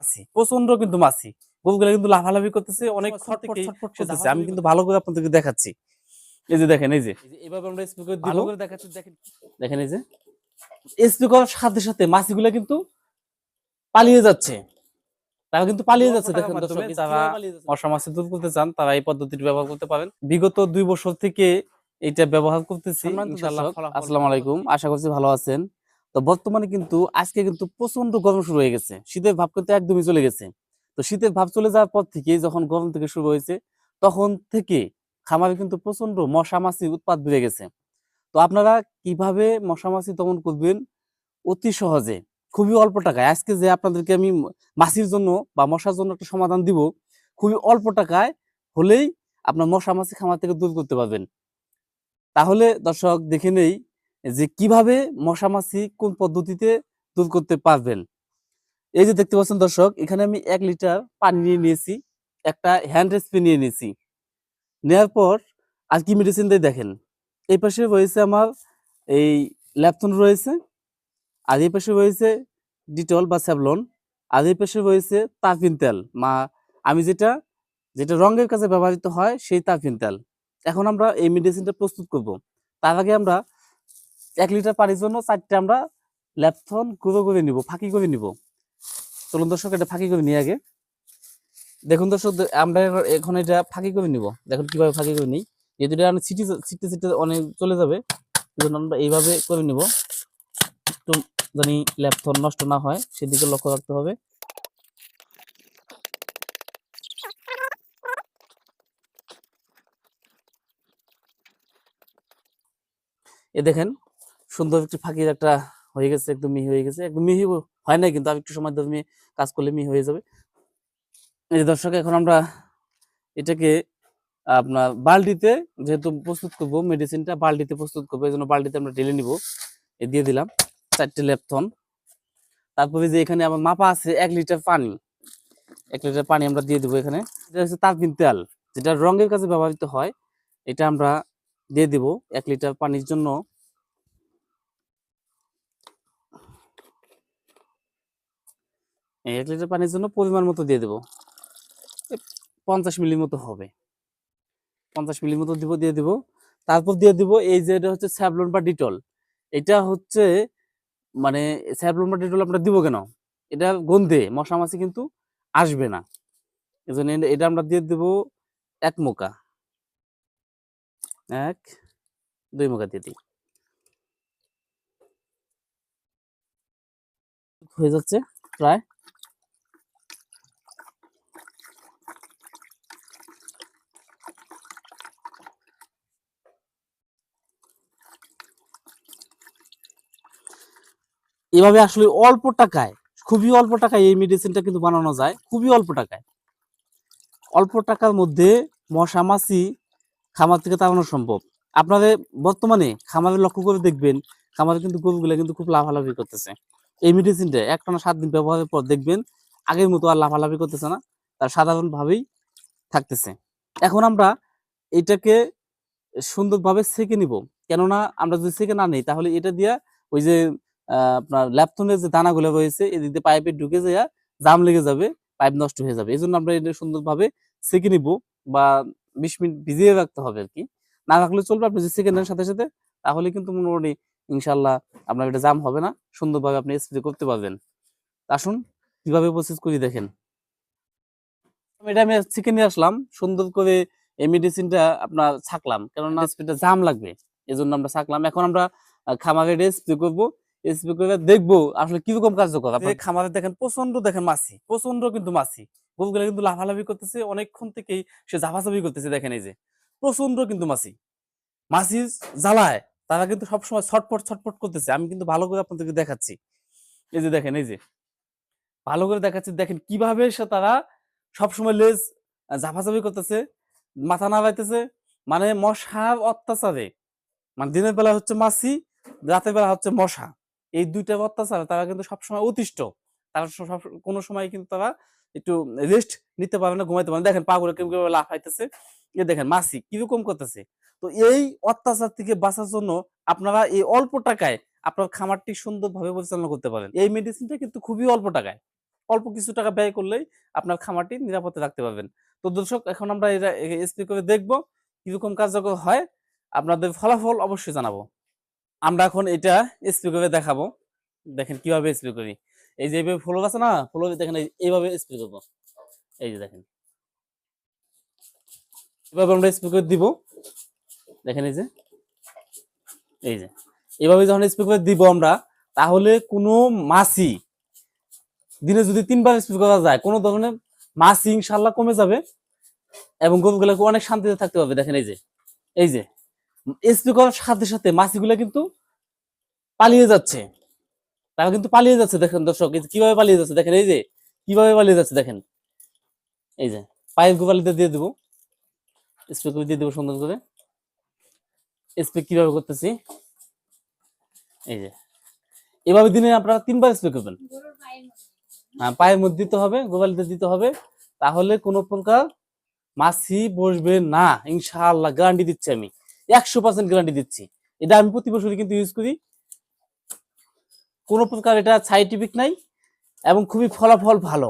মাছি প্রচণ্ড কিন্তু মাছি গরুগুলো কিন্তু লাফালাফি করতেছে অনেক করতেছে। আমি কিন্তু ভালো করে আপনাদেরকে দেখাচ্ছি। এই যে দেখেন এই যে। এভাবে আমরা স্প্রে করে ভালো করে দেখাচ্ছি দেখেন। দেখেন এই যে। স্প্রে করার সাথে সাথে মাছিগুলো কিন্তু পালিয়ে যাচ্ছে। তারা কিন্তু পালিয়ে যাচ্ছে। দেখেন দর্শক যারা মশা মাছি দূর করতে চান তারা এই পদ্ধতিটি ব্যবহার করতে পারেন। বিগত দুই বছর থেকে এটা ব্যবহার করতেছি ইনশাআল্লাহ। আসসালামু আলাইকুম। আশা করছি ভালো আছেন। তো বর্তমানে কিন্তু আজকে কিন্তু প্রচণ্ড গরম শুরু হয়ে গেছে। শীতের ভাব কিন্তু একদমই চলে গেছে। তো শীতের ভাব চলে যাওয়ার পর থেকে যখন গরম থেকে শুরু হয়েছে, তখন থেকে খামারে কিন্তু প্রচণ্ড মশা মাছি উৎপাদ বেড়ে গেছে। তো আপনারা কীভাবে মশা মাছি দমন করবেন? অতি সহজে। খুবই অল্প টাকায়। আজকে যে আপনাদেরকে আমি মাছির জন্য বা মশার জন্য একটা সমাধান দিব, খুবই অল্প টাকায় হলেই আপনার মশা মাছি খামার থেকে দূর করতে পারবেন। তাহলে দর্শক দেখে নেই যে কীভাবে মশা মাছি কোন পদ্ধতিতে দূর করতে পারবেন। এই যে দেখতে পাচ্ছেন দর্শক, এখানে আমি এক লিটার পানি নিয়ে নিয়েছি, একটা হ্যান্ড স্প্রে নিয়ে নিয়েছি। নেওয়ার পর আর কি মেডিসিন দিয়ে দেখেন, এই পাশে রয়েছে আমার এই ল্যাপথন রয়েছে, আর এই পাশে রয়েছে ডিটল বা স্যাভলন, আর এই পাশে রয়েছে তাফিন তেল, মা, আমি যেটা যেটা রঙের কাছে ব্যবহৃত হয় সেই তারপিন তেল। এখন আমরা এই মেডিসিনটা প্রস্তুত করব। তার আগে আমরা এক লিটার পানির জন্য চারটে আমরা ল্যাপথন গুঁড়ো করে নিব, ফাঁকি করে নিব। চলুন দর্শক, এটা ফাঁকি করে নিয়ে আগে। দেখুন দর্শক, আমরা এখন এটা ফাঁকি করে নিব। দেখুন কীভাবে ফাঁকি করে নিই। যেহেতু এটা আমি ছিটি ছিটতে ছিটতে অনেক চলে যাবে আমরা এইভাবে করে নিব। একটু জানি ল্যাপথন নষ্ট না হয়, সেদিকে লক্ষ্য রাখতে হবে। এ দেখেন সুন্দর একটি ফাঁকির একটা হয়ে গেছে, একদম মিহি হয়ে গেছে। একদম মিহি হয় না কিন্তু আর একটু সময় ধরে কাজ করলে মিহি হয়ে যাবে। এই দর্শক, এখন আমরা এটাকে আপনার বালতিতে যেহেতু প্রস্তুত করব মেডিসিনটা বালতিতে প্রস্তুত করব, এই জন্য বালতিতে আমরা ঢেলে নিব। এ দিয়ে দিলাম চারটে ল্যাপথন তারপরে যে এখানে আমার মাপা আছে এক লিটার পানি। এক লিটার পানি আমরা দিয়ে দেবো এখানে। এটা হচ্ছে তারপিন তেল, যেটা রঙের কাজে ব্যবহৃত হয়। এটা আমরা দিয়ে দিব এক লিটার পানির জন্য। এক লিটার পানির জন্য পরিমাণ মতো দিয়ে দেবো। পঞ্চাশ মিলির মতো হবে। পঞ্চাশ মিলির মতো দিব, দিয়ে দিব। তারপর দিয়ে দিব এই যে এটা হচ্ছে স্যাভলন বা ডিটল। এটা হচ্ছে মানে স্যাভলন বা ডিটল আমরা দিব কেন? এটা গন্ধে, মশা মাছি কিন্তু আসবে না। এই জন্য এটা- এটা আমরা দিয়ে দেব এক মোকা। এক, দুই মোকা দিয়ে দিই। হয়ে যাচ্ছে প্রায় এভাবে আসলে অল্প টাকায়, খুবই অল্প টাকায় এই মেডিসিনটা কিন্তু বানানো যায়, খুবই অল্প টাকায়। অল্প টাকার মধ্যে মশা, মাছি, খামার থেকে তাড়ানো সম্ভব। আপনাদের বর্তমানে খামারে লক্ষ্য করে দেখবেন, খামারে কিন্তু গরুগুলো কিন্তু খুব লাফালাফি করতেছে। এই মেডিসিনটা একটানা সাত দিন ব্যবহারের পর দেখবেন, আগের মতো আর লাফালাফি করতেছে না, তার সাধারণভাবেই থাকতেছে। এখন আমরা এটাকে সুন্দরভাবে সেকে নিব। কেননা আমরা যদি সেকে না নিই, তাহলে এটা দিয়ে ওই যে আপনার ল্যাপথনের যে দানাগুলো রয়েছে, এদিক দিয়ে পাইপে ঢুকে যায় জাম লেগে যাবে পাইপ নষ্ট হয়ে যাবে। এই জন্য আমরা এটা সুন্দরভাবে সেকে নিব বা বিশ মিনিট ভিজিয়ে রাখতে হবে আর কি। না রাখলে চলবে, আপনি যে সেকে নেন সাথে সাথে, তাহলে কিন্তু মোটামুটি ইনশাল্লাহ আপনার এটা জাম হবে না, সুন্দরভাবে আপনি স্প্রে করতে পারবেন। আসুন, কীভাবে প্রসেস করি দেখেন। এটা আমি চিকেন নিয়ে আসলাম, সুন্দর করে এই মেডিসিনটা আপনার ছাকলাম, কেননা স্প্রেটা জাম লাগবে এই জন্য আমরা ছাকলাম। এখন আমরা খামারে স্প্রে করব দেখব, আসলে কীরকম কার্যকর? আপনি খামারে দেখেন প্রচণ্ড দেখেন মাছি প্রচণ্ড কিন্তু মাছি। গরুগুলো কিন্তু লাফালাফি করতেছে, অনেকক্ষণ থেকেই সে ঝাপাঝাপি করতেছে, দেখেন এই যে। প্রচণ্ড কিন্তু মাছি। মাছি জ্বালায়, তারা কিন্তু সবসময় ছটপট ছটপট করতেছে। আমি কিন্তু ভালো করে আপনাদেরকে দেখাচ্ছি। এই যে দেখেন, এই যে। ভালো করে দেখাচ্ছি, দেখেন কীভাবে সে তারা সবসময় লেজ ঝাপাঝাপি করতেছে, মাথা নাড়াইতেছে। মানে মশার অত্যাচারে। মানে দিনের বেলা হচ্ছে মাছি, রাতের বেলা হচ্ছে মশা। এই দুইটা অত্যাচারে তারা কিন্তু সবসময় অতিষ্ঠ। তারা সব, কোনো সময় কিন্তু তারা একটু রেস্ট নিতে পারে না, ঘুমাইতে পারে না। দেখেন পাগুলো কেউ কেউ লাফাইতেছে এ দেখেন মাছি কীরকম করতেছে। তো এই অত্যাচার থেকে বাঁচার জন্য আপনারা এই অল্প টাকায় আপনার খামারটি সুন্দরভাবে পরিচালনা করতে পারেন। এই মেডিসিনটা কিন্তু খুবই অল্প টাকায়। অল্প কিছু টাকা ব্যয় করলেই আপনার খামারটি নিরাপদে রাখতে পারবেন। তো দর্শক, এখন আমরা এটা স্প্রে করে দেখব কীরকম কার্যকর হয়। আপনাদের ফলাফল অবশ্যই জানাব। আমরা এখন এটা স্প্রে করে দেখাবো। দেখেন কীভাবে স্প্রে করি। এই যে এইভাবে ফ্লোর আছে না ফ্লোর দেখেন এইভাবে স্প্রে করব। এই যে দেখেন। এভাবে আমরা স্প্রে করে দিব। দেখেন এই যে। এই যে। এভাবে যখন স্প্রে করে দিব আমরা, তাহলে কোনো মাছি দিনে যদি তিনবার স্প্রে করা যায়, কোনো ধরনের মাছি ইনশাল্লাহ কমে যাবে এবং গরুগুলোকে অনেক শান্তিতে থাকতে পারবে দেখেন এই যে। এই যে। স্প্রে করার সাথে সাথে মাছিগুলো কিন্তু পালিয়ে যাচ্ছে। তারা কিন্তু পালিয়ে যাচ্ছে, দেখেন দর্শক কীভাবে পালিয়ে যাচ্ছে, দেখেন, এই যে কীভাবে পালিয়ে যাচ্ছে, দেখেন। এই যে পায়ের গোপালিতে দিয়ে দেবো। স্প্রে করে দিয়ে দেবো সুন্দর করে। স্প্রে কীভাবে করতেছি? এই যে। এভাবে দিনে আপনারা তিনবার স্প্রে করবেন। হ্যাঁ পায়ের মধ্যে দিতে হবে, গোপালিতে দিতে হবে। তাহলে কোনো প্রকার মাছি বসবে না। ইনশাআল্লাহ গ্যারান্টি দিচ্ছি আমি। একশো পার্সেন্ট গ্যারান্টি দিচ্ছি। এটা আমি প্রতি বছরই কিন্তু ইউজ করি। কোনো প্রকার এটা সাইন্টিফিক নাই এবং খুবই ফলাফল ভালো।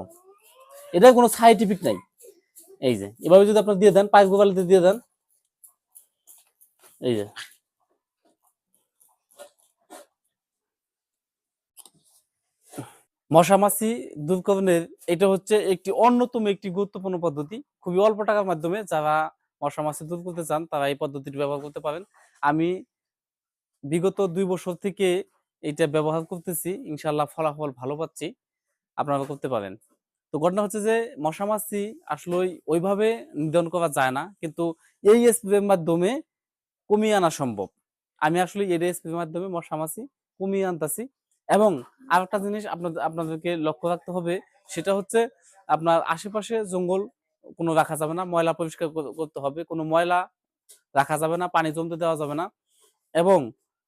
এটা কোনো সাইন্টিফিক নাই। এই যে, এভাবে যদি আপনার দিয়ে দেন, পাইপ গোপালিতে দিয়ে দেন, এই যে। মশামাছি দূরকরণের এটা হচ্ছে একটি অন্যতম একটি গুরুত্বপূর্ণ পদ্ধতি। খুবই অল্প টাকার মাধ্যমে যারা মশামাছি দূর করতে চান, তারা এই পদ্ধতিটি ব্যবহার করতে পারেন। আমি বিগত দুই বছর থেকে এটা ব্যবহার করতেছি ইনশাল্লাহ ফলাফল ভালো পাচ্ছি, আপনারা করতে পারেন। তো ঘটনা হচ্ছে যে, মশা মাছি আসলে ওইভাবে নিধন করা যায় না, কিন্তু এই স্প্রের মাধ্যমে কমিয়ে আনা সম্ভব। আমি আসলে এই স্প্রের মাধ্যমে মশা মাছি কমিয়ে আনতাছি। এবং আর একটা জিনিস আপনাদের, আপনাদেরকে লক্ষ্য রাখতে হবে, সেটা হচ্ছে আপনার আশেপাশে জঙ্গল কোনো রাখা যাবে না, ময়লা পরিষ্কার করতে হবে, কোনো ময়লা রাখা যাবে না, পানি জমতে দেওয়া যাবে না এবং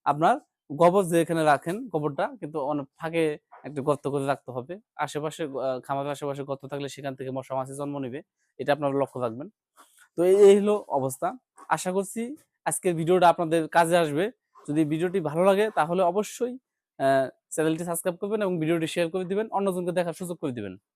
আপনার গোবর যেখানে রাখেন, গোবরটা কিন্তু অনেক ফাঁকে একটু গর্ত করে রাখতে হবে। আশেপাশে খামারের আশেপাশে গর্ত থাকলে সেখান থেকে মশা মাছি জন্ম নেবে, এটা আপনারা লক্ষ্য রাখবেন। তো এই হলো অবস্থা। আশা করছি আজকের ভিডিওটা আপনাদের কাজে আসবে। যদি ভিডিওটি ভালো লাগে তাহলে অবশ্যই চ্যানেলটি সাবস্ক্রাইব করবেন এবং ভিডিওটি শেয়ার করে দিবেন, অন্যজনকে দেখার সুযোগ করে দিবেন।